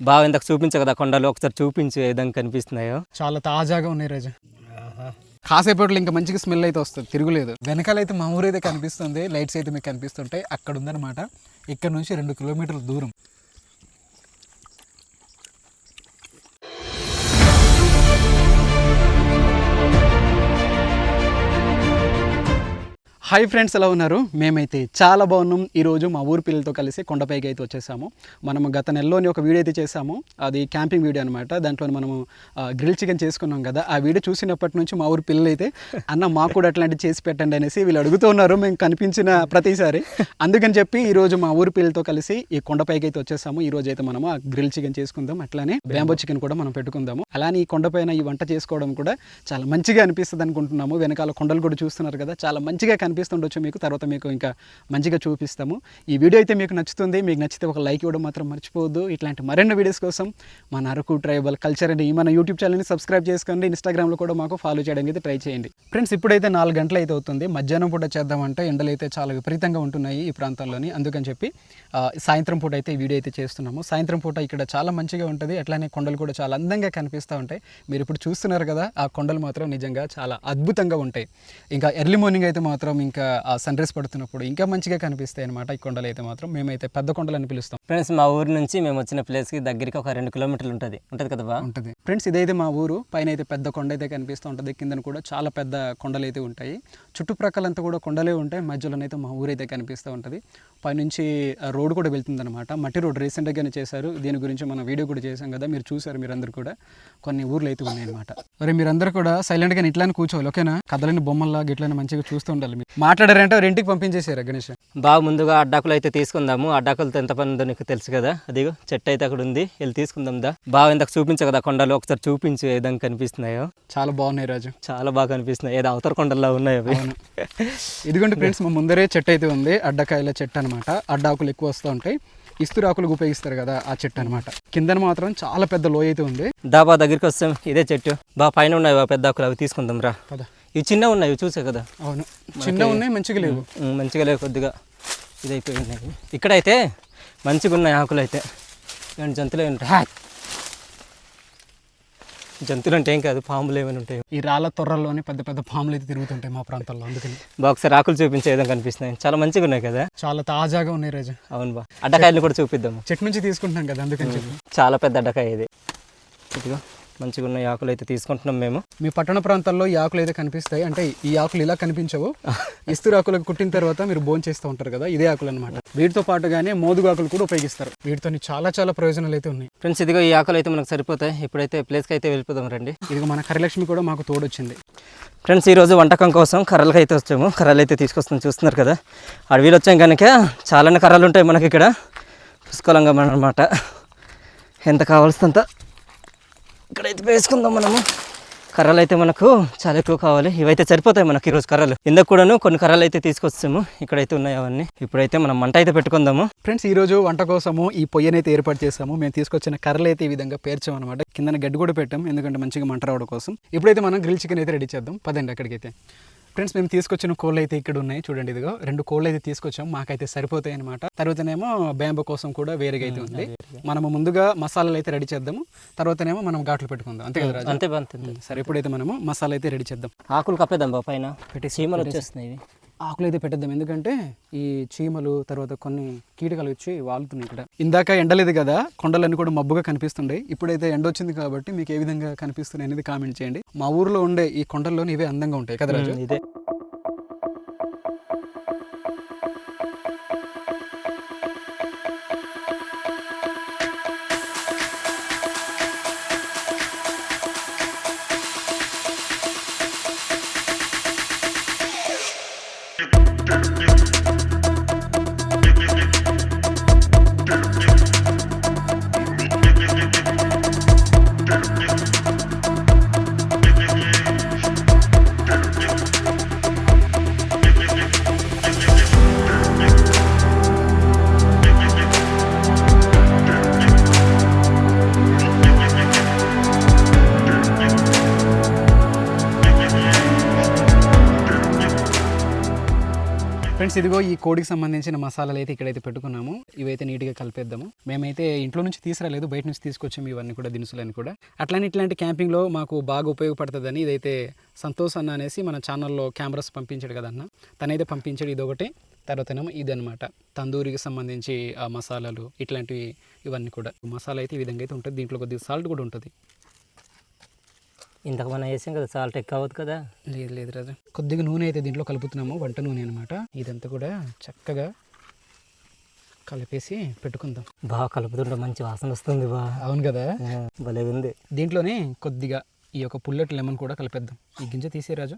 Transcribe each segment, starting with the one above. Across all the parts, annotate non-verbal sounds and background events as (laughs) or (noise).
బాగా ఇంతకు చూపించు కదా కొండలు ఒకసారి చూపించు ఏ విధంగా కనిపిస్తున్నాయో. చాలా తాజాగా ఉన్నాయి రాజు. కాసేపట్లో ఇంకా మంచిగా స్మెల్ అయితే వస్తుంది తిరుగులేదు. వెనకాల అయితే మా ఊరు అయితే కనిపిస్తుంది లైట్స్ అయితే మీకు కనిపిస్తుంటాయి అక్కడ ఉందన్నమాట ఇక్కడ నుంచి రెండు కిలోమీటర్ల దూరం. హాయ్ ఫ్రెండ్స్ ఎలా ఉన్నారు? మేమైతే చాలా బాగున్నాం. ఈరోజు మా ఊరు పిల్లలతో కలిసి కొండపైకి అయితే వచ్చేసాము. మనం గత నెలలోని ఒక వీడియో అయితే చేసాము అది క్యాంపింగ్ వీడియో అనమాట దాంట్లో మనము గ్రిల్ చికెన్ చేసుకున్నాం కదా. ఆ వీడియో చూసినప్పటి నుంచి మా ఊరు పిల్లలు అయితే అన్న మాకు కూడా అట్లాంటివి చేసి పెట్టండి అనేసి వీళ్ళు అడుగుతూ ఉన్నారు. మేము కనిపించిన ప్రతిసారి. అందుకని చెప్పి ఈరోజు మా ఊరు పిల్లలతో కలిసి ఈ కొండపైకి అయితే వచ్చేసాము. ఈ రోజు అయితే మనము ఆ గ్రిల్ చికెన్ చేసుకుందాం. అట్లానే బ్యాంబో చికెన్ కూడా మనం పెట్టుకుందాము. అలానే ఈ కొండపైన ఈ వంట చేసుకోవడం కూడా చాలా మంచిగా అనిపిస్తుంది అనుకుంటున్నాము వెనకాల కొండలు కూడా చూస్తున్నారు కదా. చాలా మంచిగా కనిపిస్తుండొచ్చు మీకు. తర్వాత మీకు ఇంకా మంచిగా చూపిస్తాము. ఈ వీడియో అయితే మీకు నచ్చుతుంది. మీకు నచ్చితే ఒక లైక్ ఇవ్వడం మాత్రం మర్చిపోవద్దు. ఇట్లాంటి మరెన్నో వీడియోస్ కోసం మన అరకు ట్రైబల్ కల్చర్ అని మన యూట్యూబ్ ఛానల్ని సబ్స్క్రైబ్ చేసుకోండి. ఇన్స్టాగ్రామ్లో కూడా మాకు ఫాలో చేయడానికి అయితే ట్రై చేయండి. ఫ్రెండ్స్ ఇప్పుడైతే నాలుగు గంటలు అయితే అవుతుంది. మధ్యాహ్నం పూట చేద్దామంటే ఎండలు అయితే చాలా విపరీతంగా ఉంటున్నాయి ఈ ప్రాంతంలోని. అందుకని చెప్పి సాయంత్రం పూట అయితే వీడియో అయితే చేస్తున్నాము. సాయంత్రం పూట ఇక్కడ చాలా మంచిగా ఉంటుంది. అట్లానే కొండలు కూడా చాలా అందంగా కనిపిస్తూ ఉంటాయి. మీరు ఇప్పుడు చూస్తున్నారు కదా ఆ కొండలు మాత్రం నిజంగా చాలా అద్భుతంగా ఉంటాయి. ఇంకా ఎర్లీ మార్నింగ్ అయితే మాత్రం ఇంకా ఆ సన్ రైజ్ పడుతున్నప్పుడు ఇంకా మంచిగా కనిపిస్తాయి అనమాట ఈ కొండలు అయితే మాత్రం. మేమైతే పెద్ద కొండలు అని పిలుస్తాం. ఫ్రెండ్స్ మా ఊరు నుంచి మేము వచ్చిన ప్లేస్కి దగ్గరికి ఒక రెండు కిలోమీటర్లు ఉంటుంది. ఉంటుంది కదా ఉంటుంది. ఫ్రెండ్స్ ఇదైతే మా ఊరు. పైన అయితే పెద్ద కొండ అయితే కనిపిస్తూ ఉంటుంది. కిందన కూడా చాలా పెద్ద కొండలు అయితే ఉంటాయి. చుట్టుప్రక్కలంతా కూడా కొండలే ఉంటాయి. మధ్యలోనైతే మా ఊరు అయితే కనిపిస్తూ ఉంటుంది. పైనుంచి రోడ్ కూడా వెళ్తుంది అనమాట మట్టి రోడ్ రీసెంట్గానే చేశారు. దీని గురించి మనం వీడియో కూడా చేశాం కదా. మీరు చూసారు మీరందరూ కూడా. కొన్ని ఊర్లు అయితే ఉన్నాయి అనమాట మరి మీరందరూ కూడా సైలెంట్గా ఇట్లానే కూర్చోవాలి. ఓకేనా? కథలని బొమ్మల్లా గిట్లని మంచిగా చూస్తూ ఉండాలి మీరు. మాట్లాడారంటే వారి ఇంటికి పంపించేసారు గణేష్. బాగా ముందుగా అడ్డాకులు అయితే తీసుకుందాము. అడ్డాకులతో ఎంత పని ఉందో నీకు తెలుసు కదా. అదిగో చెట్టు అయితే అక్కడ ఉంది. వెళ్ళి తీసుకుందాం దా. బాగా ఇంతకు చూపించు కదా కొండలు. ఒకసారి చూపించు ఏ విధంగా కనిపిస్తున్నాయో. చాలా బాగున్నాయి రాజు. చాలా బాగా కనిపిస్తున్నాయి. ఏదో అవతల కొండల్లో ఉన్నాయి అవి. ఇదిగోండి ఫ్రెండ్స్ మా ముందరే చెట్టు అయితే ఉంది. అడ్డకాయల చెట్టు అనమాట అడ్డాకులు ఎక్కువ వస్తూ ఉంటాయి. ఇస్తురు ఆకులకు ఉపయోగిస్తారు కదా ఆ చెట్టు అనమాట కిందన మాత్రం చాలా పెద్ద లోయ అయితే ఉంది. దాబా దగ్గరికి వస్తాం. ఇదే చెట్టు. బా పైన ఉన్నాయి బా పెద్ద ఆకులు. అవి తీసుకుందాం రా. పద. ఇవి చిన్న ఉన్నాయి చూసే కదా. అవును. చిన్న ఉన్నాయి మంచిగా లేవు. మంచిగా లేవు కొద్దిగా. ఇదైపోయి ఉన్నాయి. ఇక్కడైతే మంచిగా ఉన్నాయి ఆకులు అయితే ఇలాంటి జంతువులు ఉంటాయి? జంతువులు అంటే ఏం కాదు పాములు ఏమైనా ఉంటాయి? ఈ రాళ్ళ తొర్రల్లోనే పెద్ద పెద్ద పాములు అయితే తిరుగుతుంటాయి మా ప్రాంతాల్లో అందుకని. బా ఒకసారి ఆకులు చూపించే విధంగా కనిపిస్తున్నాయి చాలా మంచిగా ఉన్నాయి కదా? చాలా తాజాగా ఉన్నాయి రాజు. అవును బా. అడ్డకాయలు కూడా చూపిద్దాము. చెట్టు నుంచి తీసుకుంటున్నాం కదా అందుకని చెప్పి. చాలా పెద్ద అడ్డకాయ ఇది. ఇదిగో. మంచిగా ఉన్న ఆకులు అయితే తీసుకుంటున్నాం మేము. మీ పట్టణ ప్రాంతాల్లో ఈ ఆకులు అయితే కనిపిస్తాయి అంటే ఈ ఆకులు ఇలా కనిపించవు. ఇస్తురు ఆకులకు కుట్టిన తర్వాత మీరు బోన్ చేస్తూ ఉంటారు కదా ఇదే ఆకులు అనమాట వీటితో పాటుగానే మోదుగు ఆకులు కూడా ఉపయోగిస్తారు. వీటితో చాలా చాలా ప్రయోజనాలు అయితే ఉన్నాయి. ఫ్రెండ్స్ ఇదిగో ఈ ఆకులు అయితే మనకు సరిపోతాయి. ఇప్పుడైతే ప్లేస్కి అయితే వెళ్ళిపోదాం రండి. ఇదిగో మన కరిలక్ష్మి కూడా మాకు తోడొచ్చింది. ఫ్రెండ్స్ ఈరోజు వంటకం కోసం కర్రలకి అయితే వచ్చాము. కర్రలు అయితే తీసుకొస్తాం చూస్తున్నారు కదా. అడవిలో వచ్చాం కనుక చాలానే కర్రలు ఉంటాయి మనకి ఇక్కడ. పుష్కలంగా అనమాట ఎంత కావాల్సినంత ఇక్కడైతే వేసుకుందాం మనము. కర్రలు అయితే మనకు చాలా ఎక్కువ కావాలి. ఇవైతే సరిపోతాయి మనకి ఈరోజు కర్రలు. ఇందాక కూడాను కొన్ని కర్రలు అయితే తీసుకొచ్చాము. ఇక్కడైతే ఉన్నాయి అవన్నీ. ఇప్పుడైతే మనం మంట అయితే పెట్టుకుందాము. ఫ్రెండ్స్ ఈ రోజు వంట కోసము ఈ పొయ్యనైతే ఏర్పాటు చేసాము మేము తీసుకొచ్చిన కర్రలు అయితే ఈ విధంగా పేర్చాం అనమాట కింద గడ్డి కూడా పెట్టాం ఎందుకంటే మంచిగా మంట రావడం కోసం. ఇప్పుడైతే మనం గ్రిల్ చికెన్ అయితే రెడీ చేద్దాం. పదండి అక్కడికైతే. ఫ్రెండ్స్ మేము తీసుకొచ్చిన కోళ్ళు అయితే ఇక్కడ ఉన్నాయి. చూడండి ఇదిగో. రెండు కోళ్ళు అయితే తీసుకొచ్చాం. మాకైతే సరిపోతాయి అనమాట తర్వాతనేమో బ్యాంబో కోసం కూడా వేరేగా అయితే ఉంది. మనము ముందుగా మసాలాలు అయితే రెడీ చేద్దాము. తర్వాతనేమో మనం ఘాట్లు పెట్టుకుందాం. అంతే కదా అంతే. సరే ఇప్పుడైతే మనము మసాలా అయితే రెడీ చేద్దాం. ఆకులు కప్పేద్దాం పైన. చీమలు వచ్చేస్తున్నాయి ఇవి. ఆకులు అయితే పెట్టేద్దాం. ఎందుకంటే ఈ చీమలు తర్వాత కొన్ని కీటకాలు వచ్చి వాలుతున్నాయి ఇక్కడ. ఇందాక ఎండలేదు కదా కొండలన్నీ కూడా మబ్బుగా కనిపిస్తుండే ఇప్పుడైతే ఎండ వచ్చింది కాబట్టి మీకు ఏ విధంగా కనిపిస్తున్నాయి అనేది కామెంట్ చేయండి. మా ఊర్లో ఉండే ఈ కొండల్లోని ఇవే అందంగా ఉంటాయి కదా ఇదే. ఫ్రెండ్స్ ఇదిగో ఈ కోడికి సంబంధించిన మసాలాలు అయితే ఇక్కడైతే పెట్టుకున్నాము. ఇవైతే నీట్గా కలిపేద్దాము. మేమైతే ఇంట్లో నుంచి తీసుకురాలేదు బయట నుంచి తీసుకొచ్చాము ఇవన్నీ కూడా దినుసులని కూడా. అట్లానే ఇట్లాంటి క్యాంపింగ్లో మాకు బాగా ఉపయోగపడుతుందని ఇదైతే సంతోష్ అన్న అనేసి మన ఛానల్లో కెమెరాస్ పంపించాడు కదా అన్న. తనైతే పంపించాడు ఇదొకటి. తర్వాతనేమో ఇది తందూరికి సంబంధించి ఆ మసాలాలు ఇట్లాంటివి ఇవన్నీ కూడా. మసాలా అయితే ఈ విధంగా అయితే ఉంటుంది. దీంట్లో కొద్దిగా సాల్ట్ కూడా ఉంటుంది. ఇంతకు మనం వేసాం కదా సాల్ట్ ఎక్కువ అవ్వదు కదా. లేదు లేదు రాజు. కొద్దిగా నూనె అయితే దీంట్లో కలుపుతున్నాము వంట నూనె అనమాట ఇదంతా కూడా చక్కగా కలిపేసి పెట్టుకుందాం. బాగా కలుపుతుంటే మంచి వాసన వస్తుంది బా. అవును కదా? భలే ఉంది. దీంట్లోనే కొద్దిగా ఈ యొక్క పుల్లటి లెమన్ కూడా కలిపేద్దాం. ఈ గింజ తీసే రాజు.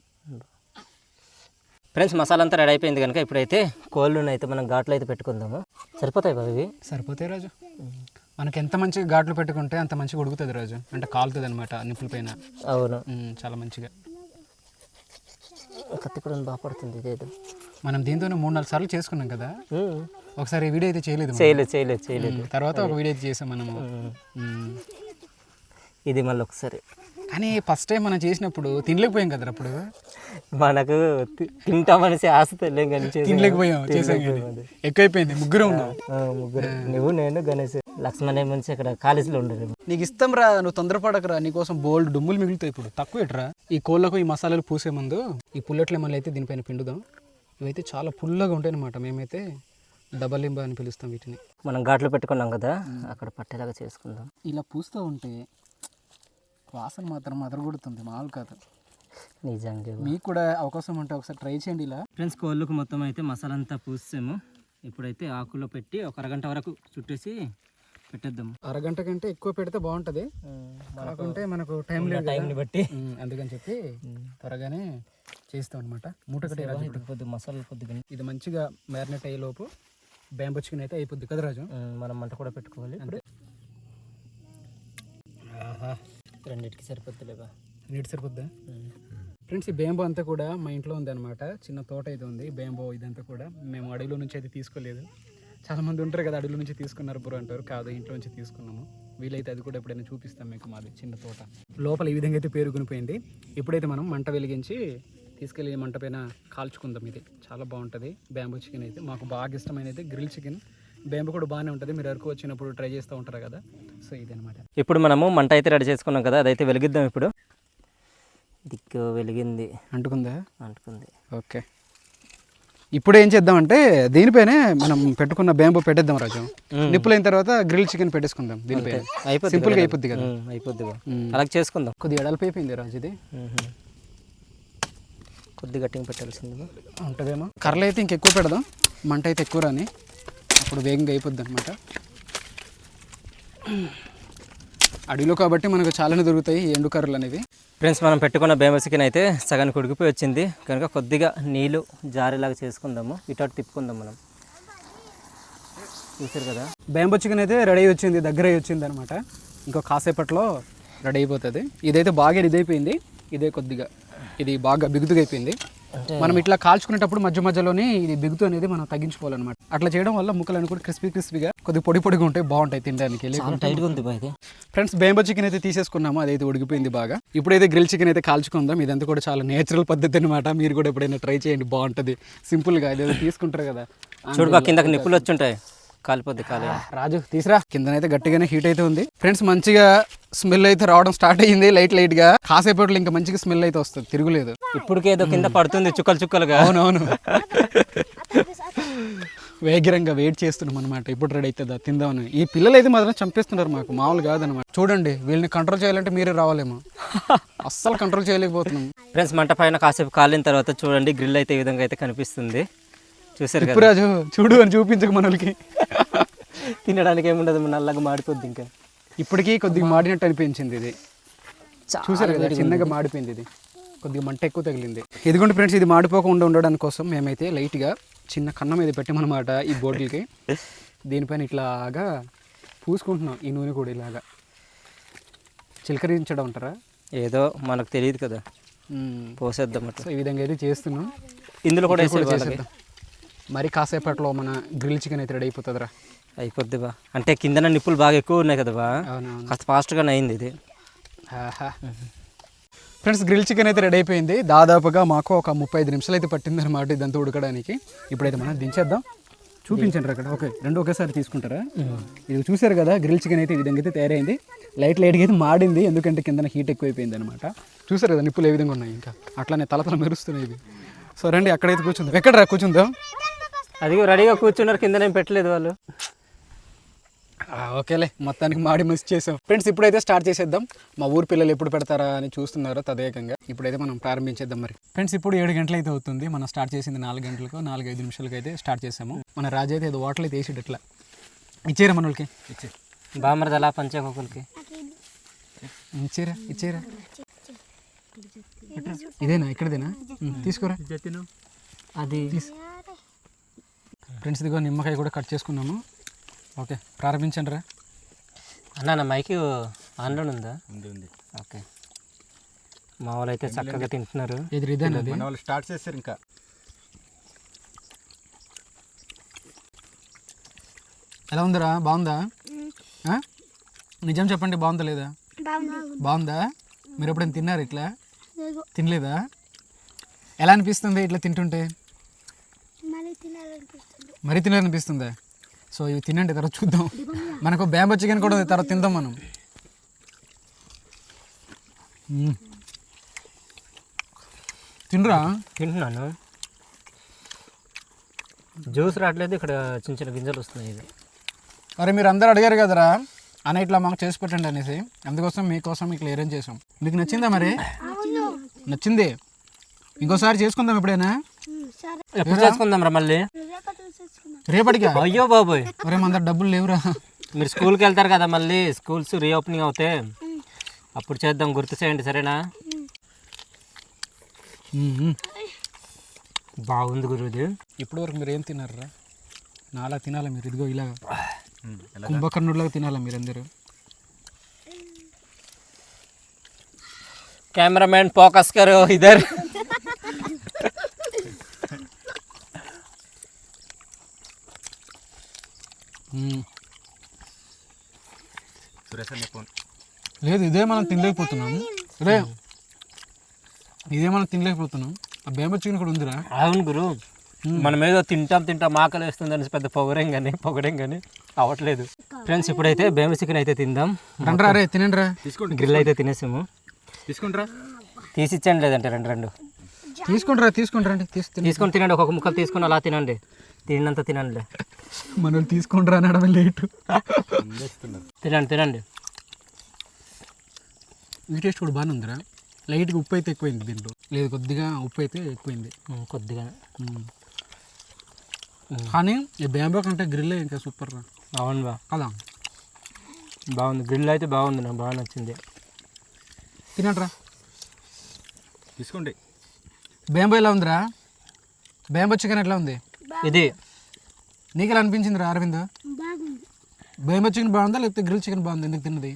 ఫ్రెండ్స్ మసాలా అంతా రెడీ అయిపోయింది కనుక ఇప్పుడైతే కోళ్ళను అయితే మనం ఘాట్లు అయితే పెట్టుకుందాము. సరిపోతాయి బాబు ఇవి? సరిపోతాయి రాజు. మనకి ఎంత మంచిగా ఘాట్లు పెట్టుకుంటే అంత మంచిగా ఉడుకుతుంది రాజు. అంటే కాలుతుంది అనమాట నిప్పుల పైన. అవును. చాలా మంచిగా. కత్తి కూడా బాగా పడుతుంది ఇదేదో మనం దీంతోనే మూడు నాలుగు సార్లు చేసుకున్నాం కదా. ఒకసారి వీడియో అయితే చేయలేదు. చేయలేదు చేయలేదు చేయలేదు. తర్వాత ఒక వీడియో అయితే చేసాం మనము. ఇది మళ్ళీ ఒకసారి. కానీ ఫస్ట్ టైం మనం చేసినప్పుడు తినలేకపోయాం కదా అప్పుడు? మనకు తింటామనేసి ఆశ తెలియదు కానీ. తినలేకపోయాం చేసాం ఎక్కువైపోయింది ముగ్గురు ఉన్నాం. ముగ్గురు. నువ్వు నేను గణేష్. లక్ష్మణ్ ఏమనిసి అక్కడ కాలేజీలో ఉండరు నీకు ఇష్టం రా నువ్వు తొందరపడకరా నీకోసం బోల్డ్ డుమ్ములు మిగులుతాయి ఇప్పుడు. తక్కువ ఎట్రా ఈ కోళ్ళకు ఈ మసాలాలు పూసే ముందు ఈ పుల్లట్ల మళ్ళీ అయితే దీనిపైన పిండుదాం. ఇవైతే చాలా పుల్లగా ఉంటాయి అనమాట మేమైతే డబల్ లింబా అని పిలుస్తాం వీటిని. మనం ఘాట్లు పెట్టుకున్నాం కదా అక్కడ పట్టేలాగా చేసుకుందాం. ఇలా పూస్తూ ఉంటే వాసన మాత్రం అదరగొడుతుంది మామూలు కాదు. నిజంగా. మీకు కూడా అవకాశం ఉంటే ఒకసారి ట్రై చేయండి ఇలా. ఫ్రెండ్స్ కోళ్ళకు మొత్తం అయితే మసాలా అంతా పూసాము. ఇప్పుడైతే ఆకులో పెట్టి ఒక అరగంట వరకు చుట్టేసి పెట్టేద్దాం అరగంట కంటే ఎక్కువ పెడితే బాగుంటుంది. కాకుంటే మనకు టైం లేదు. టైంని బట్టి. అందుకని చెప్పి త్వరగానే చేస్తాం అనమాట మూట కట్టే. కొద్దిగా మసాలా కొద్దిగా. ఇది మంచిగా మ్యారినేట్ అయ్యే లోపు బ్యాంబో చికెన్ అయితే అయిపోద్ది కదా రాజు? మనం మంట కూడా పెట్టుకోవాలి ఇప్పుడు. ఆహా. రెండింటికి సరిపోతులేవా నీటి సరిపోద్దా? ఫ్రెండ్స్ ఈ బేంబో అంతా కూడా మా ఇంట్లో ఉందన్నమాట. చిన్న తోట అయితే ఉంది. బేంబో ఇదంతా కూడా మేము అడవిలో నుంచి అయితే తీసుకోలేదు. చాలా మంది ఉంటారు కదా అడవిలో నుంచి తీసుకున్నారు బ్రో అంటారు. కాదు ఇంట్లో నుంచి తీసుకున్నాము. వీలైతే అది కూడా ఎప్పుడైనా చూపిస్తాం మీకు మాది చిన్న తోట. లోపల ఈ విధంగా అయితే పేరుకునిపోయింది ఇప్పుడైతే మనం మంట వెలిగించి తీసుకెళ్ళి మంట పైన కాల్చుకుందాం ఇది. చాలా బాగుంటుంది. బ్యాంబో చికెన్ అయితే మాకు బాగా ఇష్టమైనది. Grill chicken. బేంబో కూడా బాగానే ఉంటుంది. మీరు అరకు వచ్చినప్పుడు ట్రై చేస్తూ ఉంటారు కదా. సో ఇదనమాట ఇప్పుడు మనము మంట అయితే రెడీ చేసుకున్నాం కదా అదైతే వెలిగిద్దాం ఇప్పుడు. దిక్కు వెలిగింది. అంటుకుందా? అంటుకుంది. ఓకే. ఇప్పుడు ఏం చేద్దామంటే దీనిపైనే మనం (laughs) పెట్టుకున్న బేంబో పెట్టేద్దాం రాజు. నిప్పులైన తర్వాత గ్రిల్ చికెన్ పెట్టేసుకుందాం దీనిపైన. అయిపోద్ది సింపుల్గా అయిపోద్ది కదా. అయిపోద్ది. అలాగే చేసుకుందాం. కొద్దిగా ఎడల్పైపోయింది రాజు ఇది. ఉహు. కొద్ది గట్టిగా పెట్టాల్సింది. ఉంటుందేమో. కర్రలు అయితే ఇంకెక్కువ పెడదాం. మంట అయితే ఎక్కువ రాని. అప్పుడు వేగంగా అయిపోద్ది అనమాట అడవిలో కాబట్టి మనకు చాలానే దొరుకుతాయి ఈ ఎండు కర్రలు అనేవి. ఫ్రెండ్స్ మనం పెట్టుకున్న బేమ చికెన్ అయితే సగానికి ఉడికిపోయి వచ్చింది. కనుక కొద్దిగా నీళ్ళు జారేలాగా చేసుకుందాము. ఇటు తిప్పుకుందాం మనం. చూసారు కదా? బేంబో చికెన్ అయితే రెడీ అయి వచ్చింది దగ్గర అయి వచ్చింది అనమాట ఇంకో కాసేపట్లో రెడీ అయిపోతుంది. ఇదైతే బాగా ఇదైపోయింది. ఇదే కొద్దిగా. ఇది బాగా బిగుతుగా అయిపోయింది. మనం ఇట్లా కాల్చుకునేటప్పుడు మధ్య మధ్యలోనే ఇది బిగుతు అనేది మనం తగ్గించుకోవాలన్నమాట. అట్లా చేయడం వల్ల ముక్కలు కూడా క్రిస్పీ క్రిస్పీగా కొద్దిగా పొడి పొడిగా ఉంటాయి బాగుంటాయి తినడానికి. ఉంది ఫ్రెండ్స్ బేంబో చికెన్ అయితే తీసేసుకున్నాము అదైతే ఉడికిపోయింది బాగా. ఇప్పుడైతే గ్రిల్ చికెన్ అయితే కాల్చుకుందాం ఇదంతా కూడా చాలా నేచురల్ పద్ధతి అనమాట మీరు కూడా ఎప్పుడైనా ట్రై చేయండి బాగుంటుంది. సింపుల్గా ఇదేదో తీసుకుంటారు కదా. చూడు కిందకి నిప్పులు వచ్చి ఉంటాయి. కాలిపోద్ది కాలి రాజు తీసురా. కిందనైతే గట్టిగానే హీట్ అయితే ఉంది. ఫ్రెండ్స్ మంచిగా స్మెల్ అయితే రావడం స్టార్ట్ అయ్యింది లైట్ లైట్గా. కాసేపట్లో ఇంకా మంచిగా స్మెల్ అయితే వస్తుంది తిరుగులేదు. ఇప్పటికేదో కింద పడుతుంది చుక్కలు చుక్కలుగా. అవునవును. (laughs) వేగిరంగా వెయిట్ చేస్తున్నాం అనమాట ఇప్పుడు రెడీ అవుతుందా? తిందామని. ఈ పిల్లలు అయితే మాత్రం చంపేస్తున్నారు మాకు మామూలు కాదనమాట చూడండి వీళ్ళని కంట్రోల్ చేయాలంటే మీరే రావాలేమో. అస్సలు కంట్రోల్ చేయలేకపోతున్నాం. ఫ్రెండ్స్ మంట పైన కాసేపు కాలిన తర్వాత చూడండి గ్రిల్ అయితే ఈ విధంగా అయితే కనిపిస్తుంది. చూసారు రాజు చూడు అని చూపించక మనకి తినడానికి ఏముండదు నల్లగా మాడిపోద్ది ఇంకా. ఇప్పటికీ కొద్దిగా మాడినట్టు అనిపించింది ఇది. చూసారు కదా చిన్నగా మాడిపోయింది ఇది. కొద్దిగా మంట ఎక్కువ తగిలింది. ఇదిగోండి ఫ్రెండ్స్ ఇది మాడిపోకుండా ఉండడానికి కోసం మేమైతే లైట్గా చిన్న కన్నం మీద పెట్టామన్నమాట ఈ బోటిల్కి. దీనిపైన ఇట్లాగా పూసుకుంటున్నాం ఈ నూనె కూడా ఇలాగా. చిలకరించడం అంటారా? ఏదో మనకు తెలియదు కదా. పోసేద్దాం అట్లా. సో ఈ విధంగా అయితే చేస్తున్నాం. ఇందులో కూడా ఇది కూడా వేసే వాళ్ళకి చేసేద్దాం మరి కాసేపట్లో మన గ్రిల్ చికెన్ అయితే రెడీ అయిపోతుందిరా. అయిపోద్ది బా. అంటే కిందన నిప్పులు బాగా ఎక్కువ ఉన్నాయి కదా బా. కాస్త ఫాస్ట్గానే అయింది ఇది. ఫ్రెండ్స్ గ్రిల్ చికెన్ అయితే రెడీ అయిపోయింది. దాదాపుగా మాకు ఒక ముప్పై ఐదు నిమిషాలు అయితే పట్టింది అనమాట ఇదంతా ఉడకడానికి. ఇప్పుడైతే మనం దించేద్దాం. చూపించండి అక్కడ ఓకే రెండు ఒకేసారి తీసుకుంటారా? ఇది చూసారు కదా గ్రిల్ చికెన్ అయితే ఈ విధంగా అయితే తయారైంది. లైట్ లైట్గా అయితే మాడింది ఎందుకంటే కింద హీట్ ఎక్కువైపోయింది అనమాట చూసారు కదా నిప్పులు ఏ విధంగా ఉన్నాయి ఇంకా. అట్లానే తలతల మెరుస్తున్నాయి ఇవి. సో రండి అక్కడైతే కూర్చుందాం. ఎక్కడ రా కూర్చుందాం? అది రెడీగా కూర్చున్నారు కింద నేను పెట్టలేదు వాళ్ళు. ఆ, ఓకేలే మొత్తానికి మాడి మిస్ చేసాం. ఫ్రెండ్స్ ఇప్పుడైతే స్టార్ట్ చేసేద్దాం. మా ఊరు పిల్లలు ఎప్పుడు పెడతారా అని చూస్తున్నారు తదేకంగా. ఇప్పుడైతే మనం ప్రారంభించేద్దాం మరి. ఫ్రెండ్స్ ఇప్పుడు ఏడు గంటలు అయితే అవుతుంది. మనం స్టార్ట్ చేసింది నాలుగు గంటలకు నాలుగు ఐదు నిమిషాలకి అయితే స్టార్ట్ చేసాము. మన రాజు అయితే ఏదో వాటర్ అయితే వేసిడు ఎట్లా ఇచ్చేరా మన వాళ్ళకి ఇచ్చే. బామరది అలా పంచకొకరికి ఇచ్చేరా ఇచ్చేరా. ఇదేనా ఇక్కడదేనా? తీసుకోరా. అది ఫ్రెండ్స్ ఇదిగో నిమ్మకాయ కూడా కట్ చేసుకున్నాము. ఓకే ప్రారంభించండి రా. అన్న నా మైక్ ఆన్లో ఉందా? ఓకే. మా వాళ్ళు అయితే చక్కగా తింటున్నారు. ఇది అది? వాళ్ళు స్టార్ట్ చేశారు ఇంకా. ఎలా ఉందిరా? బాగుందా? ఆ? నిజం చెప్పండి బాగుందా లేదా? బాగుందా. మీరు ఎప్పుడైనా తిన్నారు ఇట్లా? తినలేదా? ఎలా అనిపిస్తుంది ఇట్లా తింటుంటే? మరీ తినాలనిపిస్తుందా. సో ఇవి తినండి తర్వాత చూద్దాం. మనకు బ్యాంబో చికెన్ కూడా ఉంది తర్వాత తిందాం మనం. తినరా తింటున్నాను. జ్యూస్ రావట్లేదు ఇక్కడ చిన్న చిన్న గింజలు వస్తున్నాయి ఇది మరి మీరు అందరు అడిగారు కదరా? అన్న ఇట్లా మాకు చేసి పెట్టండి అనేసి. అందుకోసం మీకోసం ఇట్లా అరేంజ్ చేసాం. మీకు నచ్చిందా మరి? నచ్చింది. ఇంకోసారి చేసుకుందాం ఎప్పుడైనా. ఎప్పుడు చేసుకుందాం రా మళ్ళీ రేపటి చూసుకుందాం రేపటిగా అయ్యో బాబోయ్ ఒరే మన దగ్గర డబ్బులు లేవురా మీరు స్కూల్కి వెళ్తారు కదా మళ్ళీ స్కూల్స్ రీఓపెనింగ్ అవుతే అప్పుడు చేద్దాం గుర్తు చేయండి సరేనా మ్మ్. బాగుంది గురు ఇది ఇప్పటి వరకు మీరు ఏం తిన్నారా నాలా తినాలా మీరు ఇదిగో ఇలా కుంభకర్ణుడిలాగా తినాలా మీరందరూ कैमरामैन फोकस करो इधर లేదు ఇదే మనం తినలేకపోతున్నాం. రే ఇదే మనం తినలేకపోతున్నాం. ఆ బేమ చికెన్ కూడా ఉందిరా. అవును గురు. మనం ఏదో తింటాం తింటాం ఆకలి వేస్తుంది అనేసి పెద్ద పొగరేం కానీ పొగడేం కానీ అవ్వట్లేదు. ఫ్రెండ్స్ ఇప్పుడైతే బేమ చికెన్ అయితే తిందాం. రండ్రా రే తినండి రా తీసుకోండి గ్రిల్ అయితే తినేసాము. తీసుకుంటారా. తీసిచ్చండి లేదంటే రెండు రెండు. తీసుకోండి రా తీసుకోండి రండి తీసి తినండి. తీసుకొని తినండి ఒక్కొక్క ముక్కలు తీసుకొని అలా తినండి. తిన్నంత తినండి మనం తీసుకోండి రా అనడం లేటు తినండి తినండి. ఈ టేస్ట్ కూడా బాగానే ఉందిరా. లైట్గా ఉప్పు అయితే ఎక్కువైంది దీంట్లో. లేదు కొద్దిగా ఉప్పు అయితే ఎక్కువైంది కొద్దిగా. కానీ ఈ బ్యాంబో కంటే గ్రిల్ ఇంకా సూపర్ రా. అవును బా కదా? బాగుంది. గ్రిల్ అయితే బాగుంది నాకు బాగా నచ్చింది. తినండి రా. తీసుకోండి. బ్యాంబో ఎలా ఉందిరా? బ్యాంబో చికెన్ ఎట్లా ఉంది? ఇది. నీకు ఎలా అనిపించింది రా అరవింద్? బాగుంది. బ్యాంబో చికెన్ బాగుందా లేకపోతే గ్రిల్ చికెన్ బాగుంది? ఎందుకు తిన్నది?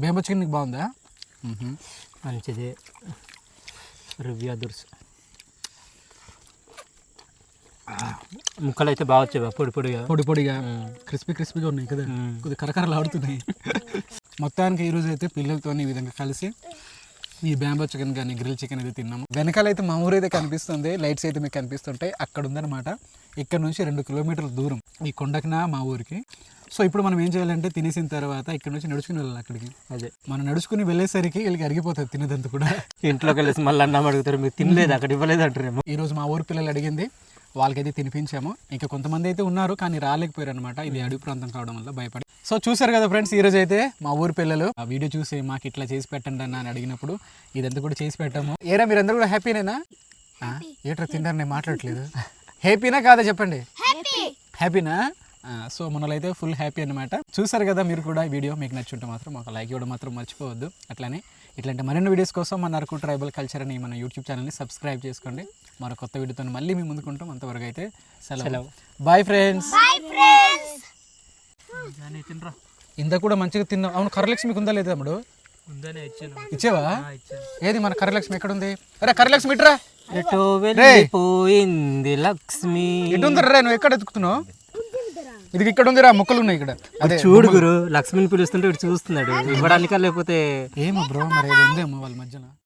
బ్యాంబో చికెన్ నీకు బాగుందా. మంచిది. రివ్యూ అదుర్స్ ముక్కలు అయితే బాగా వచ్చాయి పొడి పొడిగా? పొడి పొడిగా. క్రిస్పీ క్రిస్పీగా ఉన్నాయి కదా. మ్మ్. కొద్దిగా కరకరలు ఆడుతున్నాయి. మొత్తానికి ఈరోజు అయితే పిల్లలతో ఈ విధంగా కలిసి ఈ బ్యాంబో చికెన్ కానీ గ్రిల్ చికెన్ అయితే తిన్నాము. వెనకాల అయితే మా ఊరు అయితే కనిపిస్తుంది. లైట్స్ అయితే మీకు కనిపిస్తుంటాయి. అక్కడ ఉందన్నమాట ఇక్కడ నుంచి రెండు కిలోమీటర్ల దూరం ఈ కొండకిన మా ఊరికి. సో ఇప్పుడు మనం ఏం చేయాలంటే తినేసిన తర్వాత ఇక్కడ నుంచి నడుచుకుని వెళ్ళాలి అక్కడికి. అదే. మనం నడుచుకుని వెళ్ళేసరికి వీళ్ళకి అరిగిపోతుంది తినేదంతా కూడా. ఇంట్లోకి వెళ్ళేసి మళ్ళీ అన్నం అడుగుతారు మీరు తినలేదు అక్కడ ఇవ్వలేదు అంటారేమో ఈరోజు మా ఊరు పిల్లలు అడిగింది వాళ్ళకైతే తినిపించాము. ఇంకా కొంతమంది అయితే ఉన్నారు కానీ రాలేకపోయారు అనమాట ఇది అడవి ప్రాంతం కావడం వల్ల భయపడి. సో చూసారు కదా ఫ్రెండ్స్ ఈరోజు అయితే మా ఊరు పిల్లలు ఆ వీడియో చూసి మాకు ఇట్లా చేసి పెట్టండి అన్న అని అడిగినప్పుడు ఇదంతా కూడా చేసి పెట్టాము. ఏరా మీరందరూ కూడా హ్యాపీనేనా? ఏట్రా తిన్నారు నేను మాట్లాడట్లేదు. (laughs) హ్యాపీనా కాదా చెప్పండి? హ్యాపీనా? సో మనలైతే ఫుల్ హ్యాపీ అనమాట చూసారు కదా మీరు కూడా ఈ వీడియో మీకు నచ్చుంటే మాత్రం ఒక లైక్ ఇవ్వడం మాత్రం మర్చిపోవద్దు. అట్లానే ఇట్లాంటి మరిన్ని వీడియోస్ కోసం మన అరకు ట్రైబల్ కల్చర్ అని మన యూట్యూబ్ ఛానల్ని సబ్స్క్రైబ్ చేసుకోండి. మరో కొత్త వీడియోతో మళ్ళీ మేము ముందుకుంటాం అంతవరకు అయితే సెలవు. సెలవు. బాయ్ ఫ్రెండ్స్ ఇంత కూడా మంచిగా తిన్నాం అవును కరలక్ష్మి మీకు ఉందా లేదా తమ్ముడు? ఇచ్చేవా? ఏది మన కరలక్ష్మి? ఎక్కడ ఉంది అరే కరలక్ష్మి ఇట్రా. వెళ్ళిపోయింది లక్ష్మి. ఎటు ఉందరా నువ్వు ఎక్కడ ఎత్తుకుతున్నావు ఇది ఇక్కడ ఉందిరా మొక్కలు ఉన్నాయి ఇక్కడ. అదే చూడు గురు లక్ష్మిని పిలుస్తుంటే ఇటు చూస్తున్నాడు. ఇవ్వడానికా లేకపోతే ఏమో బ్రో మరి ఏదో ఉందేమో వాళ్ళ మధ్యన